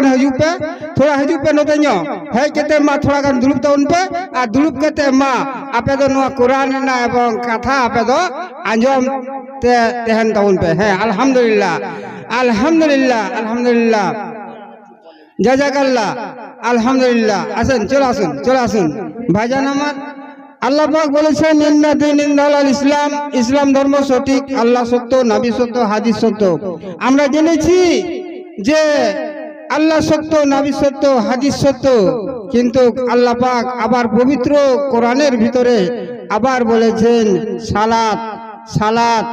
थोड़ा हजू पे? थोड़ा हजू पे नोते हज कते मा? थोड़ा गन दुलुप ताउन पे। आ दुलुप कते मा? आपे दो नोआ कुरान ना एवं कथा आपे दो आंजम ते तेहन ताउन पे। है, अल्हम्दुलिल्लाह। अल्हम्दुलिल्लाह अल्हम्दुलिल्लाह। জাজাকাল্লাহ আলহামদুলিল্লাহ আসুন চলে আসুন চলে আসুন ভাইজান আমার আল্লাহ পাক বলেছেন ইন্না দিন ইন্দাল ইসলাম ইসলাম ধর্ম সঠিক আল্লাহ সত্য নাবি সত্য হাদিস সত্য আমরা জেনেছি যে আল্লাহ সত্য, নাবি সত্য, হাদিস সত্য, কিন্তু আল্লাহ পাক আবার পবিত্র কোরআনের ভিতরে আবার বলেছেন, সালাত সালাত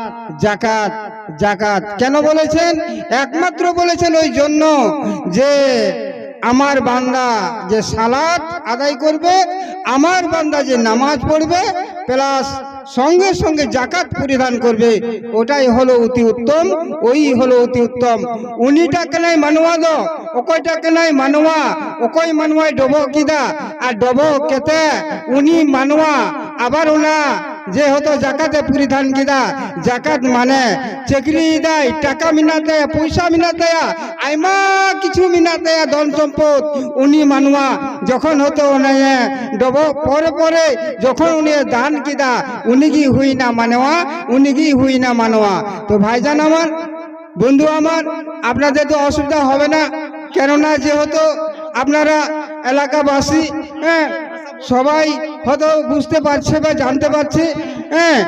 জাকাত জাকাত কেন বলেছেন? একমাত্র বলেছেন ওই জন্য যে আমার বান্দা যে সালাত আদায় করবে, আমার বান্দা যে নামাজ পড়বে, প্লাস সঙ্গে সঙ্গে জাকাত পরিধান করবে। ওটাই হলো অতি উত্তম, ওই হলো অতি উত্তম। উনিটাকে নাই মানুয়া দো অকয়টাকে নাই মানুয়া অকয় মানুয়ায় ডব কিদা, আর ডব কেতে? উনি মানুয়া আবার ওনা যে হতো জাকাতে পরিধান কিদা জাকাত মানে চাকরি দেয়, টাকা মিনা দেয়, পয়সা মিনা দেয়, আইমা কিছু মিনা দেয়, ধন সম্পদ। উনি মানুয়া, যখন হতো উনি ডব, পরে পরে যখন উনি দান কিদা উনি কি হুই না মানোয়া? উনি কি হুই না মানোয়া? তো ভাইজান আমার, বন্ধু আমার, আপনাদের তো অসুবিধা হবে না। কেননা যেহেতু আপনারা এলাকাবাসী হ্যাঁ সবাই হয়তো বুঝতে পারছে বা জানতে পারছে। হ্যাঁ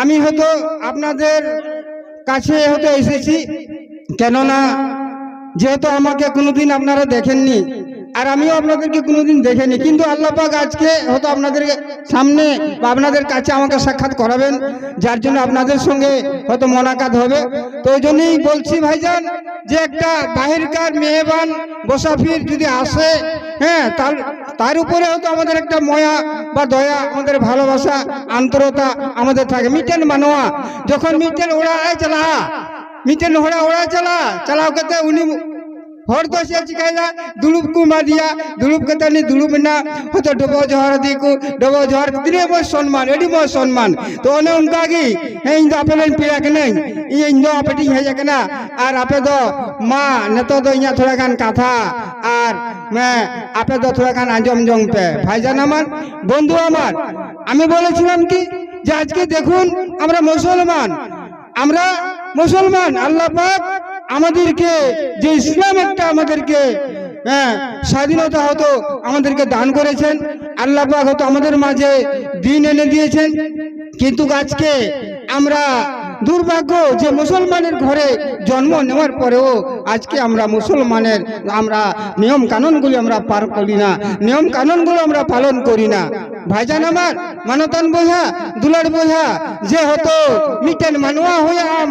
আমি হয়তো আপনাদের কাছে হয়তো এসেছি। কেননা যেহেতু আমাকে কোনোদিন আপনারা দেখেননি, আর আমিও আপনাদেরকে কোনোদিন দেখিনি, কিন্তু আল্লাহ পাক আজকে হয়তো আপনাদের সামনে বা আপনাদের কাছে আমাকে সাক্ষাৎ করাবেন, যার জন্য আপনাদের সঙ্গে হয়তো মোলাকাত হবে। তো ওই জন্যই বলছি ভাইজান, যে একটা বাহিরকার মেহবান বসাফির যদি আসে হ্যাঁ তার তার উপরে হয়তো আমাদের একটা ময়া বা দয়া, আমাদের ভালোবাসা আন্তরতা আমাদের থাকে। মিটেন মানোয়া, যখন মিটেন ওড়া চালা, মিটেন ওড়া ওড়া চালা, চালাও কেতে উনি हर दोष चिकायला दुड़ुब को मार दिया दुड़ुब के तनी दुड़ुब ना हो तो डबो जोहर दी को डबो जोहर दिने मो सम्मान एडी मो सम्मान तो ओने उनका की हे इन आपन पिया के नहीं ये इन दो आपटी है जकना और आपे दो मां ने तो दो इया थोड़ा गान कथा আর আপে দো থোড়া খান আজম জং পে ভাইজান আমার বন্ধু আমার আমি বলেছিলাম কি যে আজকে দেখুন আমরা মুসলমান আমরা মুসলমান আল্লাহ পাক আমাদেরকে, যে ইসলাম একটা আমাদেরকে হ্যাঁ স্বাধীনতা হতো আমাদেরকে দান করেছেন। আল্লাহ হতো আমাদের মাঝে দিন এনে দিয়েছেন। কিন্তু আজকে আমরা দুর্ভাগ্য যে মুসলমানের ঘরে জন্ম নেওয়ার পরেও আজকে আমরা মুসলমানের, আমরা নিয়ম কানুনগুলি আমরা পার করি না নিয়ম কানুনগুলো আমরা পালন করি না। ভাইজান আমার, মানতান বোঝা দুলার বোঝা যে হতো মিটেন মানুয়া হইয়া আম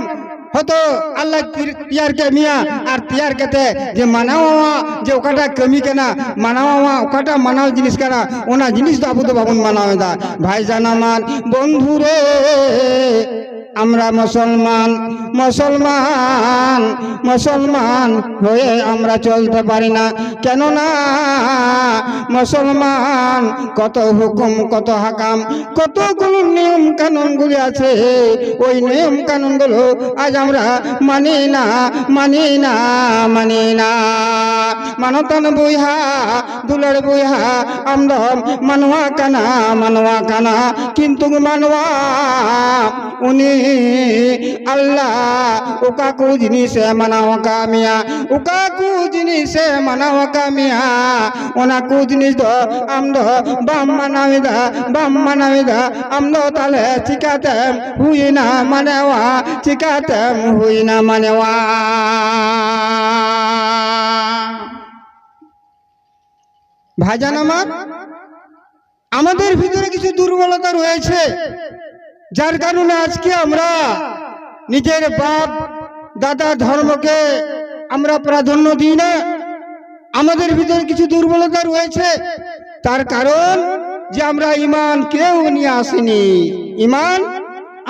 হতো আল্লাহ তিয়ার কে মিয়া আর তিয়ার কেতে যে মানাওয়া যে ওকাটা কমি কেনা মানাওয়া ওকাটা মানাও জিনিস কেনা, ওনা জিনিস তো আবু তো বাবুন মানাও দা ভাই জানামান বন্ধুরে আমরা মুসলমান মুসলমান মুসলমান হয়ে আমরা চলতে পারি না। কেননা মুসলমান কত হুকুম, কত হাকাম কতগুলো নিয়ম কানুনগুলি আছে। ওই নিয়ম কানুনগুলো আজ আমরা মানি না মানি না মানি না। মানতন বইহা দুলার বইহা আমরা মানোয়া কানা মানোয়া কানা। কিন্তু মানোয়া উনি আল্লাহ ওকা কু জিনিসে মানাও কামিয়া ওকা কু জিনিসে মানাও কামিয়া। ওনা কু জিনিস দো, আমদো, বাম মানামি দা, বাম মানামি দা, আমদো তালে চিকাতেম হুই না মানেওয়া, চিকাতেম হুই না মানেওয়া। ভাইজান আমার, আমাদের ভিতরে কিছু দুর্বলতা রয়েছে, যার কারণে আজকে আমরা নিজের বাপ, দাদা ধর্মকে আমরা প্রাধান্য দিই না। আমাদের ভিতরে কিছু দুর্বলতা রয়েছে, তার কারণ যে আমরা ইমান কেউ নিয়ে আসিনি। ইমান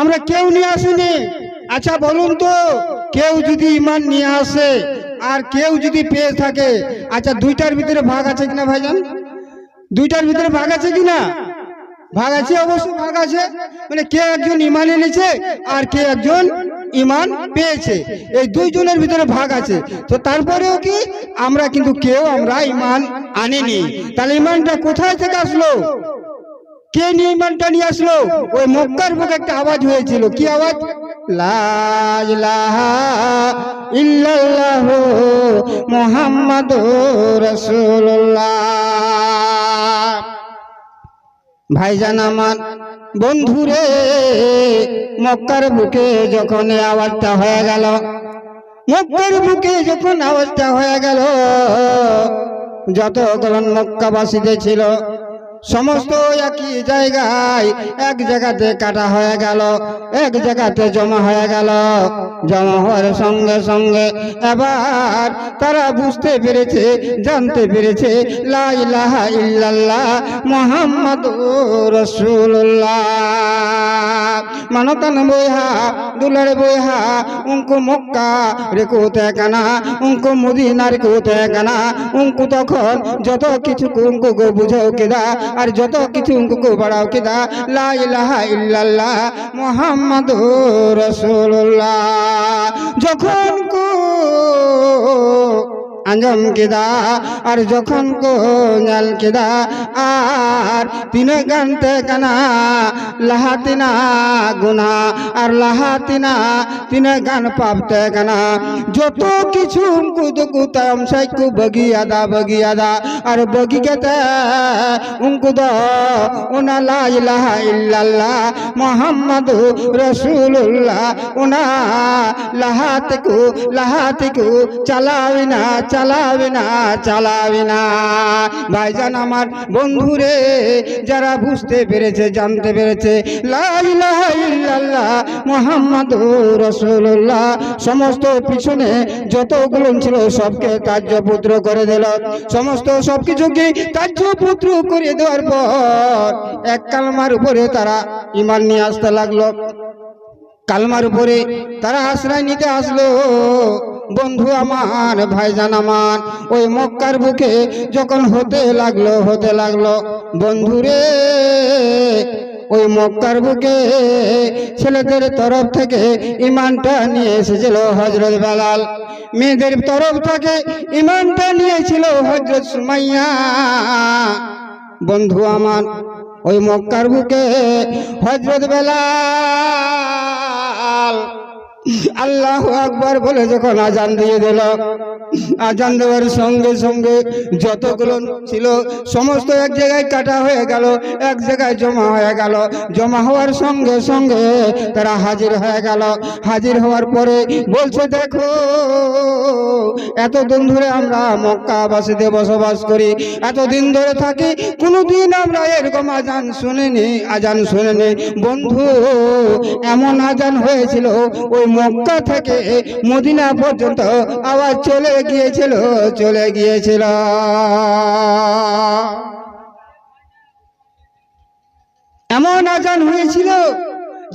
আমরা কেউ নিয়ে আসিনি। আচ্ছা বলুন তো, কেউ যদি ইমান নিয়ে আসে আর কেউ যদি পেয়ে থাকে আচ্ছা দুইটার ভিতরে ভাগ আছে কিনা ভাইজান? দুইটার ভিতরে ভাগ আছে কিনা? ভাগ আছে অবশ্য ভাগ আছে। মানে কে একজন ইমান এনেছে আর কে একজন ইমান পেয়েছে। এই দুইজনের ভিতরে ভাগ আছে। তো তারপরেও কি আমরা কিন্তু কেউ, আমরা ইমান আনিনি। তাহলে ইমানটা কোথায় থেকে আসলো? কে নিয়ে ইমানটা নিয়ে আসলো? ওই মক্কার বুকে একটা আওয়াজ হয়েছিল। কি আওয়াজ? ইল্লাল্লাহ মুহাম্মাদুর রাসূলুল্লাহ। ভাইজান আমার, বন্ধুরে, মক্কার বুকে যখন আওয়াজটা হয়ে গেল, মক্কার বুকে যখন আওয়াজটা হয়ে গেল যত যতগুলো মক্কাবাসীদের ছিল সমস্ত একই জায়গায় এক জায়গাতে কাটা হয়ে গেল, এক জায়গাতে জমা হয়ে গেল। জমা হওয়ার সঙ্গে সঙ্গে এবার তারা বুঝতে পেরেছে, জানতে পেরেছে, লা ইলাহা ইল্লাল্লাহ মোহাম্মদুর রাসূলুল্লাহ। মানতান বইহা দুলারে বইহা উঙ্কু মক্কা রেকুতে কানা উঙ্কু মদিনা রেকুতে কানা উঙ্কু তখন যত কিছু উঙ্কু গো বুঝাও কেদা আর যত কিছু কুকু বাড়াও কেদা লা ইলাহা ইল্লাল্লাহ মুহাম্মাদুর রাসূলুল্লাহ। যখন কো আঞ্জম কেদা, আর যখন কো নাল কেদা, আর তিন গানতে কানা লাহাতিনা গুনা, আর লাহাতিনা তিন গান পাবতে কানা। যত কিছু কুদ কুতাম সাইকু বগিয়াদা বগিয়াদা আর বগি কেতে উঙ্কু দ ওনা লা ইলাহা ইল্লাল্লাহ, মুহাম্মাদু রাসূলুল্লাহ ওনা লাহাতকু লাহাতকু চালাবিনা চালাবিনা চালাবিনা ভাইজান আমার বন্ধুরে, যারা বুঝতে পেরেছে, জানতে পেরেছে ইল্লাল্লাহ মুহাম্মাদুর সমস্ত পিছনে যতগুলো ছিল সবকে কার্যপুত্র করে দিল। সমস্ত সবকিছুকে কার্যপুত্র করে দেওয়ার পর এক কালমার উপরে তারা ইমান নিয়ে আসতে লাগল। কালমার উপরে তারা আশ্রয় নিতে আসলো। বন্ধু আমার, ভাইজান আমার, ওই মক্কার বুকে যখন হতে লাগল হতে লাগল বন্ধুরে ওই মক্কার বুকে ছেলেদের তরফ থেকে ইমানটা নিয়ে এসেছিল হজরত বেলাল। মেয়েদের তরফ থেকে ইমানটা নিয়েছিল হজরত সুমাইয়া। বন্ধু আমার, ওই মক্কার বুকে হজরত বেলাল আল্লাহ আকবার বলে যখন আজান দিয়ে দিল, আজান দেওয়ার সঙ্গে সঙ্গে যতগুলো ছিল, সমস্ত এক জায়গায় কাটা হয়ে গেল, এক জায়গায় জমা হয়ে গেল। জমা হওয়ার সঙ্গে সঙ্গে তারা হাজির হয়ে গেল। হাজির হওয়ার পরে বলছে, দেখো, এতদিন ধরে আমরা মক্কাবাসীতে বসবাস করি, এতদিন ধরে থাকি, কোনোদিন আমরা এরকম আজান শুনিনি আজান শুনিনি। বন্ধু, এমন আজান হয়েছিল, ওই মক্কা থেকে মদিনা পর্যন্ত আওয়াজ চলে গিয়েছিল চলে গিয়েছিল। এমন আজান হয়েছিল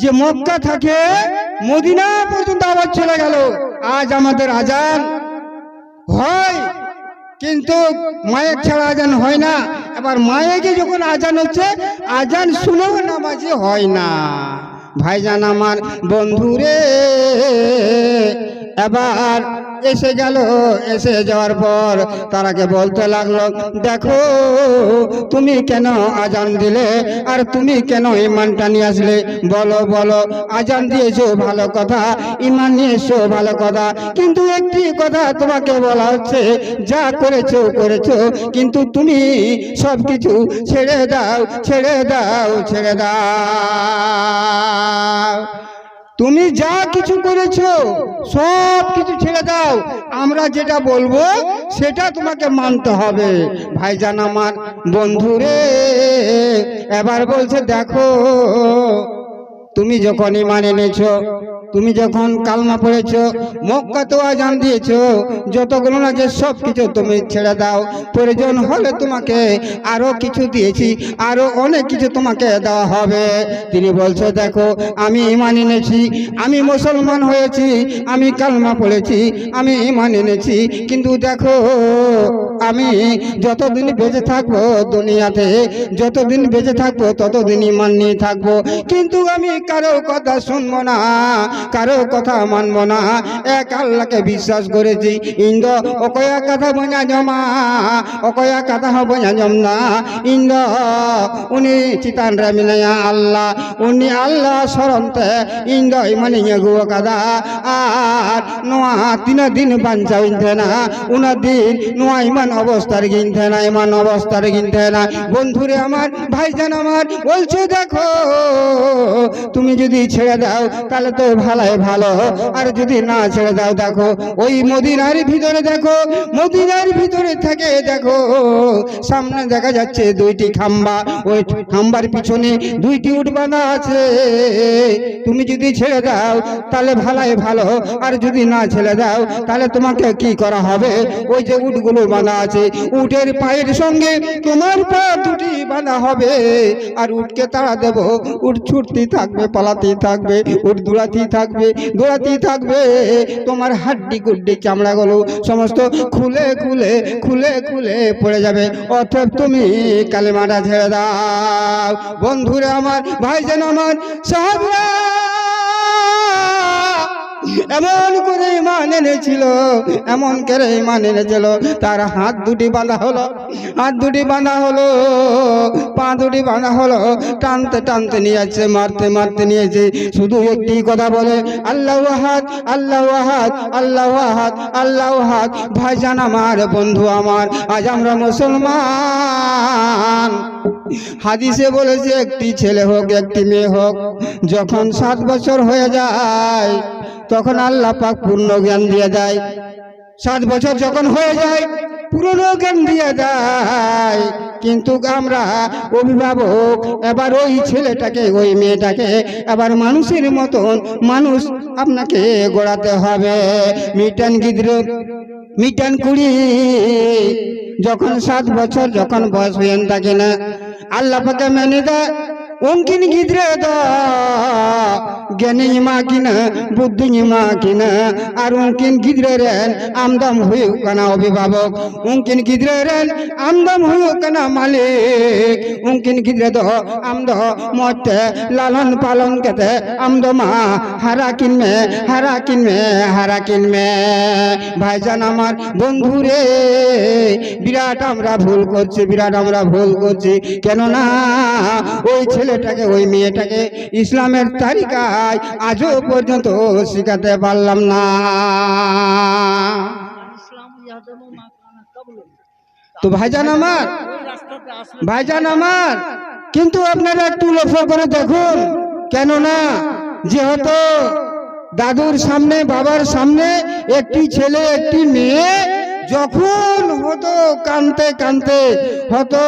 যে মক্কা থেকে মদিনা পর্যন্ত আবার চলে গেল। আজ আমাদের আজান হয়, কিন্তু মায়ের ছাড়া আজান হয় না। এবার মায়েকে যখন আজান হচ্ছে, আজান শুনেও নামাজি হয় না। ভাইজান আমার বন্ধুরে এবার এসে গেল, এসে যাওয়ার পর তারাকে বলতে লাগল, দেখো, তুমি কেন আজান দিলে আর তুমি কেন ইমানটা নিয়ে আসলে? বলো বলো, আজান দিয়েছ ভালো কথা, ইমান নিয়েছো ভালো কথা, কিন্তু একটি কথা তোমাকে বলা হচ্ছে, যা করেছ করেছ, কিন্তু তুমি সব কিছু ছেড়ে দাও ছেড়ে দাও ছেড়ে দাও। তুমি যা কিছু করেছ, সব কিছু ছেড়ে দাও। আমরা যেটা বলব, সেটা তোমাকে মানতে হবে। ভাইজান আমার বন্ধুরে এবার বলছে, দেখো, তুমি যখন ইমান এনেছো তুমি যখন কালমা পড়েছো, মক্কা তো আজান দিয়েছ, যতগুলো আছে সব কিছু তুমি ছেড়ে দাও, প্রয়োজন হলে তোমাকে আরও কিছু দিয়েছি, আরও অনেক কিছু তোমাকে দেওয়া হবে। তিনি বলছে, দেখো, আমি ইমান এনেছি, আমি মুসলমান হয়েছি, আমি কালমা পড়েছি, আমি ইমান এনেছি, কিন্তু দেখো, আমি যতদিন বেঁচে থাকব দুনিয়াতে, যতদিন বেঁচে থাকব ততদিন ইমান নিয়ে থাকব, কিন্তু আমি কারও কথা শুনব না কারও কথা মানব না। এক আল্লাহকে বিশ্বাস করেছি। ইন্দ অকয়া কথা বোঝা জমা অকয়া কথা বোঝা জম না। ইন্দ উনি চিতান রে মিলাইয়া আল্লাহ। উনি আল্লাহ সরন্তে ইন্দ ইমানি গো কাদা। আর নোয়া তিন দিন বাঞ্চা ইনতে না। উনা দিন নোয়া ইমান অবস্থার গিনতে না, ইমান অবস্থার গিনতে না। বন্ধুরে আমার, ভাইজান আমার, বলছে দেখো, তুমি যদি ছেড়ে দাও, তাহলে তো ভালোই ভালো। আর যদি না ছেড়ে দাও, দেখো, ওই মদিনার ভিতরে দেখো, মদিনার ভিতরে থেকে দেখো, সামনে দেখা যাচ্ছে দুইটি খাম্বা। ওই খাম্বার পিছনে দুইটি উট বাঁধা আছে। তুমি যদি ছেড়ে দাও, তাহলে ভালোই ভালো। আর যদি না ছেড়ে দাও, তাহলে তোমাকে কি করা হবে? ওই যে উটগুলো বাঁধা আছে। উটের পায়ের সঙ্গে তোমার পা দুটি বাঁধা হবে। আর উটকে তাড়া দেব। উট ছুটতে থাকবে, পালাতেই থাকবে। উট দৌড়াতেই থাকবে গোড়াতেই থাকবে। তোমার হাড্ডি গুড্ডি চামড়াগুলো সমস্ত খুলে খুলে খুলে খুলে পড়ে যাবে। অথব তুমি কালেমাটা ছেড়ে দাও। বন্ধুরা আমার, ভাইজান আমার, সাহাবরা! এমন করে ইমান এনেছিল, এমন করে ইমান এনেছিল। তার হাত দুটি বাঁধা হলো, হাত দুটি বাঁধা হলো, পা দুটি বাঁধা হলো। টানতে টানতে নিয়ে যাচ্ছে মারতে মারতে নিয়েছে। শুধু একটি কথা বলে, আল্লাহ হাত আল্লাহ হাত আল্লাহ হাত আল্লাহ হাত ভাইজান আমার, বন্ধু আমার, আজ আমরা মুসলমান। হাদিসে বলেছে, একটি ছেলে হোক, একটি মেয়ে হোক, যখন সাত বছর হয়ে যায় তখন আল্লাহ পাক পূর্ণ জ্ঞান দিয়ে দেয়। সাত বছর যখন হয়ে যায়, পুরনো জ্ঞান দিয়ে দেয়। কিন্তু আমরা অভিভাবক, এবার ওই ছেলেটাকে, ওই মেয়েটাকে, এবার মানুষের মতন মানুষ আপনাকে গড়াতে হবে। মিটান গিদ্র মিটান কুড়ি। যখন সাত বছর যখন বয়স হয়ে থাকে না, আল্লাহ পাকে মেনে দেয় অঙ্কিন গিদ্রে জ্ঞানী মা কিনা বুদ্ধি মা কিনা আর অঙ্কিন গিদ্রে রেন আমদাম কানা অভিভাবক অঙ্কিন গিদ্রে রেন আমদাম কানা মালিক অঙ্কিন গিদ্রে দ আমদ মতে লালন পালন কেতে আমদ মা হারা কিনমে হারা কিনমে হারা কিনমে ভাইজান আমার বন্ধুরে বিরাট আমরা ভুল করছি বিরাট আমরা ভুল করছি কেননা ওই ছেলেটাকে ওই মেয়েটাকে ইসলামের তালিকায় আজও পর্যন্ত শেখাতে পারলাম না। কানা তো ভাইজান আমার ভাইজান আমার, কিন্তু আপনারা একটু লক্ষ্য করে দেখুন, কেননা যেহেতু দাদুর সামনে, বাবার সামনে একটি ছেলে, একটি মেয়ে যখন হতো কানতে কানতে, হতো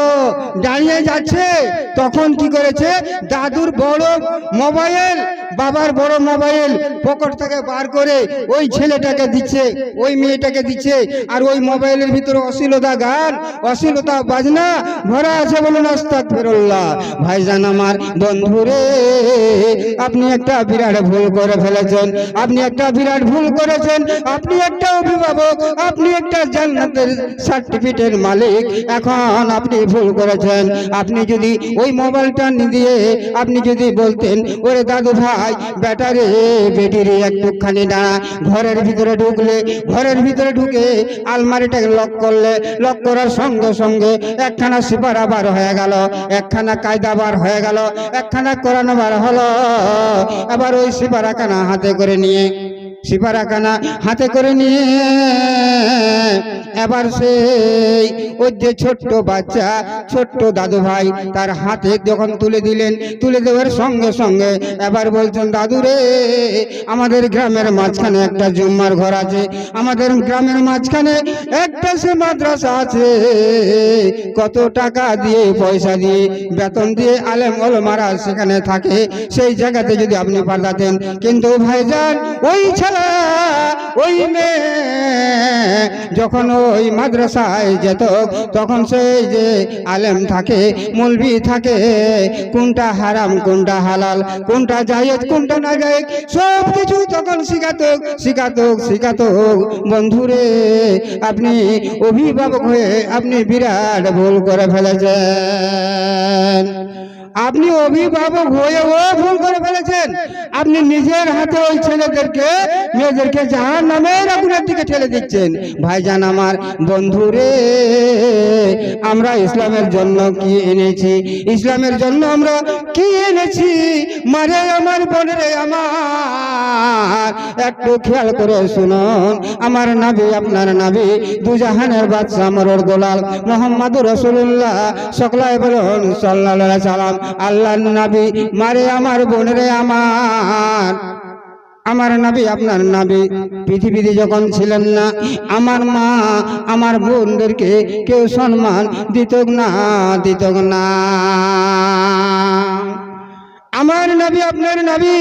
দাঁড়িয়ে যাচ্ছে, তখন কি করেছে? দাদুর বড় মোবাইল, বাবার বড় মোবাইল পকেট থেকে বার করে ওই ছেলেটাকে দিচ্ছে, ওই মেয়েটাকে দিচ্ছে, আর ওই মোবাইলের ভিতরে অশ্লীলতা গান, অশ্লীলতা বাজনা, ভরা আছে বলুন আস্তাক ফেরল্লাহ ভাইজান আমার বন্ধুরে আপনি একটা বিরাট ভুল করে ফেলেছেন, আপনি একটা বিরাট ভুল করেছেন, আপনি একটা অভিভাবক, আপনি একটা জান্নাতের সার্টিফিকেটের মালিক। এখন আপনি ভুল করেছেন। আপনি যদি ওই মোবাইলটা দিয়ে আপনি যদি বলতেন, ওরে দাদু ভাই, ব্যাটারে বেটিরে একটুখানি দাঁড়া ঘরের ভিতরে ঢুকলে, ঘরের ভিতরে ঢুকে আলমারিটাকে লক করলে লক করার সঙ্গে সঙ্গে একখানা সিপারা বার হয়ে গেল, একখানা কায়দা বার হয়ে গেল, একখানা কোরআন বার হলো। আবার ওই সিপারাখানা হাতে করে নিয়ে সিপারাখানা হাতে করে নিয়ে এবার সেই ওই যে ছোট্ট বাচ্চা, ছোট্ট দাদু ভাই তার হাতে যখন তুলে দিলেন, তুলে দেওয়ার সঙ্গে সঙ্গে এবার বলছেন, দাদু রে, আমাদের গ্রামের মাঝখানে একটা জুম্মার ঘর আছে। আমাদের গ্রামের মাঝখানে একটা সে মাদ্রাসা আছে। কত টাকা দিয়ে পয়সা দিয়ে বেতন দিয়ে আলেম ওলমারা সেখানে থাকে, সেই জায়গাতে যদি আপনি পাঠাতেন। কিন্তু ভাইজান, ওই ছেলে ওই মেয়ে যখন ওই মাদ্রাসায় যেত, তখন সেই যে আলেম থাকে মলবি থাকে, কোনটা হারাম, কোনটা হালাল, কোনটা জায়েজ, কোনটা না জায়েজ সব কিছু তখন শিখাতো শিখাতো শিখাতো বন্ধুরে, আপনি অভিভাবক হয়ে আপনি বিরাট ভুল করে ফেলেছেন। আপনি অভিভাবক হয়ে হয়েও ভুল করে ফেলেছেন। আপনি নিজের হাতে ওই ছেলেদেরকে, মেয়েদেরকে জাহান নামের আগুনের দিকে ঠেলে দিচ্ছেন। ভাইজান আমার বন্ধুরে আমরা ইসলামের জন্য কি এনেছি? ইসলামের জন্য আমরা কি এনেছি? মারে আমার বোনরে আমার, একটু খেয়াল করে শুনুন। আমার নাবি, আপনার নাবি দুজাহানের বাদশা আমার গোলাল মোহাম্মদ রসুল্লাহ সকলাই বলুন সাল্লাহ সালাম আল্লাহ নাবি, মারে আমার বোন রে আমার। আমার নাবি, আপনার নাবি, পৃথিবীতে যখন ছিলেন না, আমার মা, আমার বোনদেরকে কেউ সম্মান দিত না দিত না। আমার নবী, আপনার নবী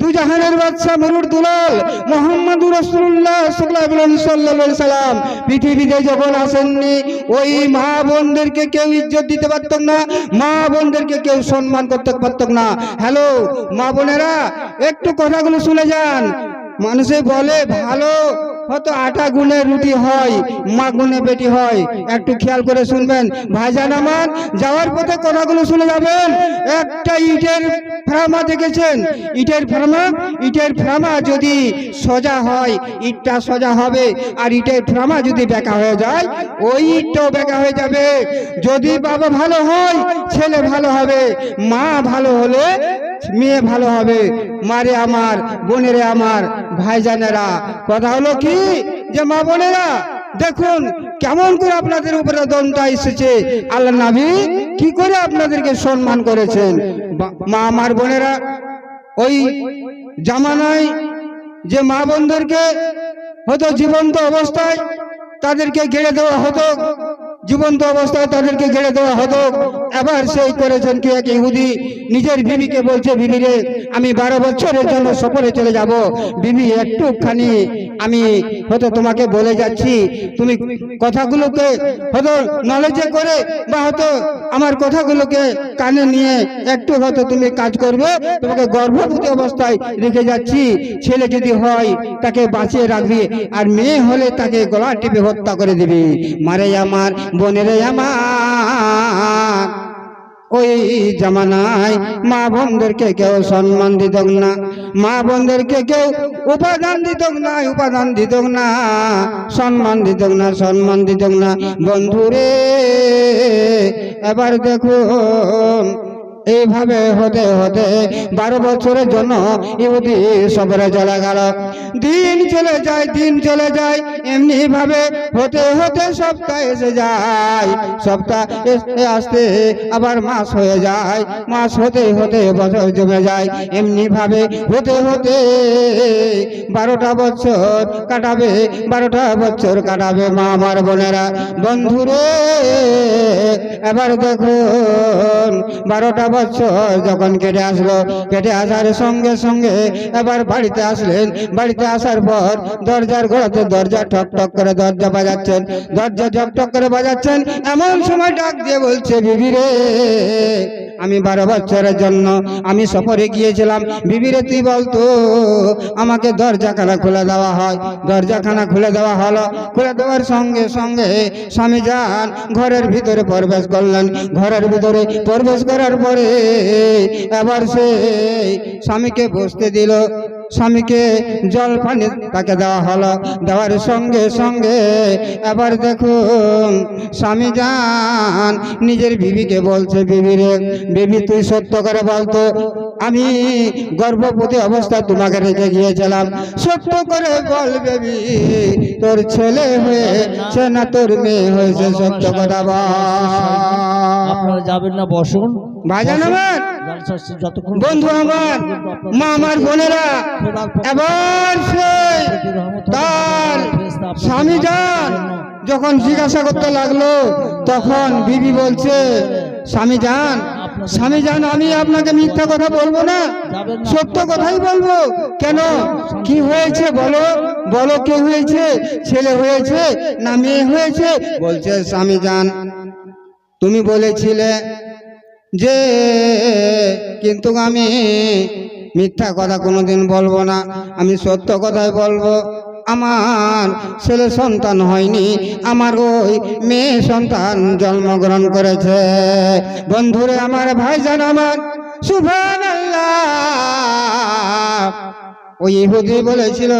দুজাহানের বাদশা মরুর দুলাল মোহাম্মদ রসুল্লাহ সাল্লাহ সাল্লাম পৃথিবীতে যখন আসেননি, ওই মা বোনদেরকে কেউ ইজ্জত দিতে পারত না, মা বোনদেরকে কেউ সম্মান করতে পারত না। হ্যালো, মা বোনেরা, একটু কথাগুলো শুনে যান। মানুষে বলে, ভালো হয়তো আটা গুনে রুটি হয়, মা গুনে বেটি হয়। একটু খেয়াল করে শুনবেন। ভাইজান আমার, যাওয়ার পথে কথাগুলো শুনে যাবেন। একটা ইটের ফ্রামা দেখেছেন? ইটের ফ্রামা? ইটের ফ্রামা যদি সোজা হয়, ইটটা সোজা হবে। আর ইটের ফ্রামা যদি বেঁকা হয়ে যায়, ওই ইটটাও বেঁকা হয়ে যাবে। যদি বাবা ভালো হয়, ছেলে ভালো হবে, মা ভালো হলে মেয়ে ভালো হবে। মারে আমার, বোনেরে আমার, ভাইজানেরা। কথা হলো কি? যে মা বোনেরা, দেখুন কেমন করে আপনাদের উপরে দমটা এসেছে। আল্লাহ নাবি কি করে আপনাদেরকে সম্মান করেছেন? মা আমার বোনেরা, ওই জামানায় যে মা বোনদেরকে হয়তো জীবন্ত অবস্থায় তাদেরকে গেড়ে দেওয়া হতো। জীবন্ত অবস্থায় তাদেরকে গেড়ে দেওয়া হতো। আবার সেই করেছেন কি এক ইহুদি? নিজের বিবিকে বলছে, বিবি রে, আমি বারো বছরের জন্য সফরে চলে যাব। বিবি একটুখানি আমি হয়তো তোমাকে বলে যাচ্ছি, তুমি কথাগুলোকে হয়তো নলেজে করে বা হয়তো আমার কথাগুলোকে কানে নিয়ে একটু হয়তো তুমি কাজ করবে, তোমাকে গর্ভবতী অবস্থায় রেখে যাচ্ছি। ছেলে যদি হয়, তাকে বাঁচিয়ে রাখবি, আর মেয়ে হলে তাকে গলা টিপে হত্যা করে দিবি। মারে আমার, বোনেরে আমার। ওই জামানায় মা বোনদেরকে কেউ সম্মান দিত না, মা বোনদেরকে কেউ উপাদান দিত না, উপাদান দিত না, সম্মান দিত না, সম্মান দিত না। বন্ধুরে, এবার দেখুন এইভাবে হতে হতে বারো বছরের জন্য ইহুদি সফরে চলে গেল। দিন চলে যায়, দিন চলে যায় এমনি ভাবে হতে হতে সপ্তাহ এসে যায়। সপ্তাহ এসে আসতে আবার মাস হয়ে যায়, মাস হতে হতে বছর জমে যায়। এমনি ভাবে হতে হতে বারোটা বছর কাটাবে, বারোটা বছর কাটাবে মা আমার বোনেরা। বন্ধুরে, এবার দেখুন, বারোটা বছর যখন কেটে আসলো, কেটে আসার সঙ্গে সঙ্গে এবার বাড়িতে আসলেন। বাড়িতে আসার পর দরজার ঘোড়াতে দরজা ঠক ঠক করে দরজা বাজাচ্ছেন। দরজা ঠক ঠক করে বাজাচ্ছেন। এমন সময় ডাক দিয়ে বলছে, বিবি রে, আমি বারো বছরের জন্য আমি সফরে গিয়েছিলাম। বিবিরে তুই বলতো আমাকে দরজাখানা খুলে দেওয়া হয়। দরজাখানা খুলে দেওয়া হলো। খুলে দেওয়ার সঙ্গে সঙ্গে স্বামী যান, ঘরের ভিতরে প্রবেশ করলেন। ঘরের ভিতরে প্রবেশ করার পরে এবার সে স্বামীকে বসতে দিল। স্বামীকে জল পানি তাকে দেওয়া হলো। দেওয়ার সঙ্গে সঙ্গে এবার দেখুন, স্বামী যান, নিজের বিবিকে বলছে, বিবি রে, বিবি তুই সত্য করে বলতো আমি গর্ভবতী অবস্থা তোমাকে রেখে গিয়েছিলাম। সত্য করে বল বেবি তোর ছেলে হয়েছে না তোর মেয়ে হয়েছে সত্য কথা বল। যাবেন না বসুন। ভাইজান আমার বন্ধু আমার মা আমার বোনেরা এবার সেই তার স্বামী যান যখন জিজ্ঞাসা করতে লাগল তখন বিবি বলছে স্বামী যান স্বামী যান আমি আপনাকে মিথ্যা কথা বলব না। সত্য কথাই বলব। কেন? কি হয়েছে বলো? বলো কে হয়েছে? ছেলে হয়েছে না মেয়ে হয়েছে? বলছে স্বামী যান তুমি বলেছিলে যে কিন্তু আমি মিথ্যা কথা কোনোদিন বলব না। আমি সত্য কথাই বলব। আমার ছেলে সন্তান হয়নি, আমার ওই মেয়ে সন্তান জন্মগ্রহণ করেছে। বন্ধুরে আমার ভাইজান আমার সুভান ওই ইহুদি বলেছিল